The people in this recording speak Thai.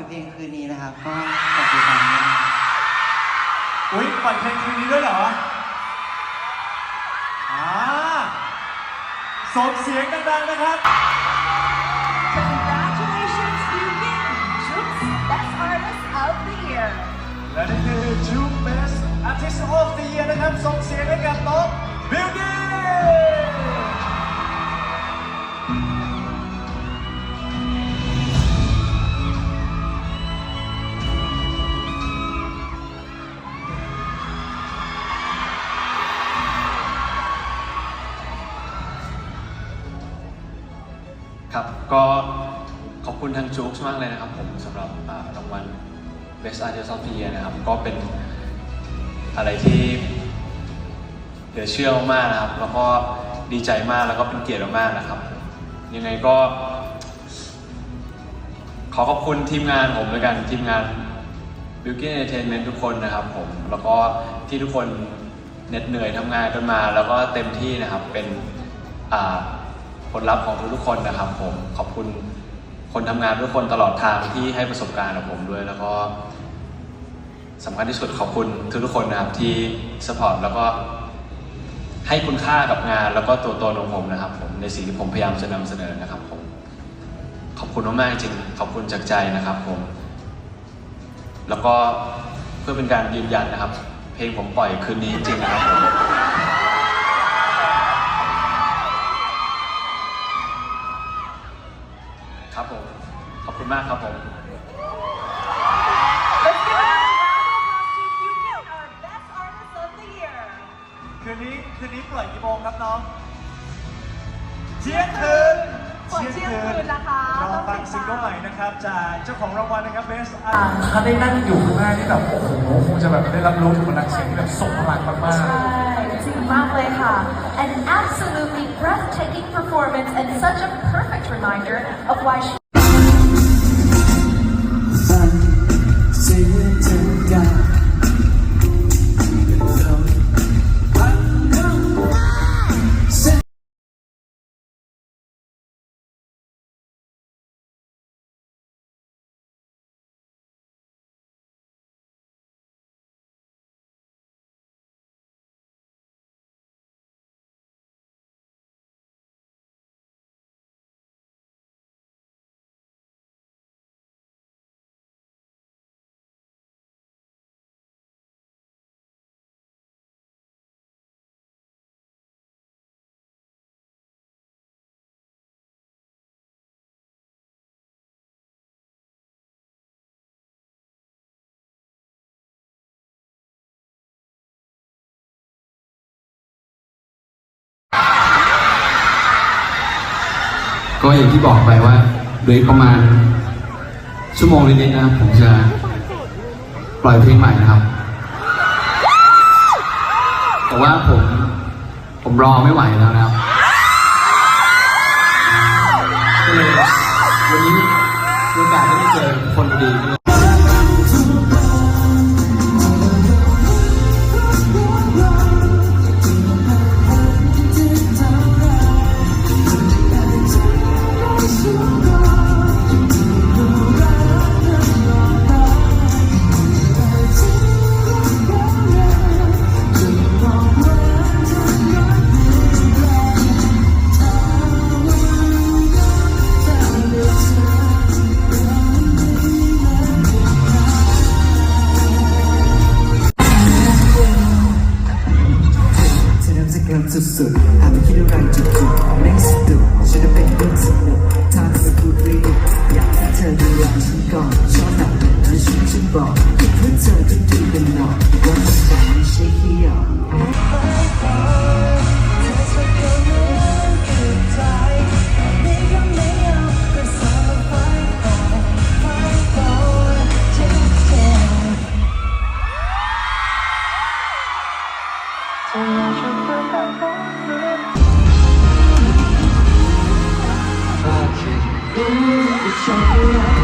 อยเพลงคืนนี้นะครับ ก็ฝากติดตามด้วยนะครับอุ้ยปล่อยเพลงคืนนี้ด้วยเหรออ่าส่งเสียงดังๆนะครับ Congratulations, you win Jukes Best Artist of the Year. และนี่คือ Juke Best Artist of the Year นะครับส่งเสียงให้กับโต๊ะบิวกิ้ ครับ ก็ขอบคุณทางจู๊กมากเลยนะครับผมสำหรับรางวัล Best Artist of the Year นะครับ ก็เป็นอะไรที่เหลือเชื่อมากนะครับ แล้วก็ดีใจมากแล้วก็เป็นเกียรติมากนะครับ ยังไงก็ ขอขอบคุณทีมงานผมด้วยกันทีมงาน b u i l d i n g Entertainment ทุกคนนะครับผม แล้วก็ที่ทุกคนเหน็ดเหนื่อยทำงานกันมา แล้วก็เต็มที่นะครับเป็น ผลลัพธ์ของทุกๆคนนะครับ ผมขอบคุณคนทำงานทุกคนตลอดทางที่ให้ประสบการณ์กับผมด้วย แล้วก็สำคัญที่สุดขอบคุณทุกๆคนนะครับที่สปอร์ตแล้วก็ให้คุณค่ากับงานแล้วก็ตัวตนของผมนะครับ ผมในสิ่งที่ผมพยายามจะนำเสนอนะครับผมขอบคุณมากๆจริงขอบคุณจากใจนะครับ ผม แล้วก็เพื่อเป็นการยืนยันนะครับ เพลงผมปล่อยคืนนี้จริงนะครับผม อยเที่ยงคืนนะคะรอต้องฟังติดตามซิงเกิลใหม่นะครับจากเจ้าของรางวัลนะครับ Best ถ้าได้นั่งอยู่ข้างหน้านี่แบบโอ้โหคงจะแบบได้รับรู้ถึงพลังเสียงที่แบบส่งพลังมากใช่จริงมากเลยค่ะ An absolutely breathtaking performance and such a perfect reminder of why she ก็อย่างที่บอกไปว่าโดยประมาณชั่วโมงนิดๆนะครับ ผมจะปล่อยเพลงใหม่นะครับ แต่ว่าผมผมรอไม่ไหวแล้วนะครับก็เลยวันนี้โอกาสได้เจอคนดีำสกลสุดๆอา Ooh, it's your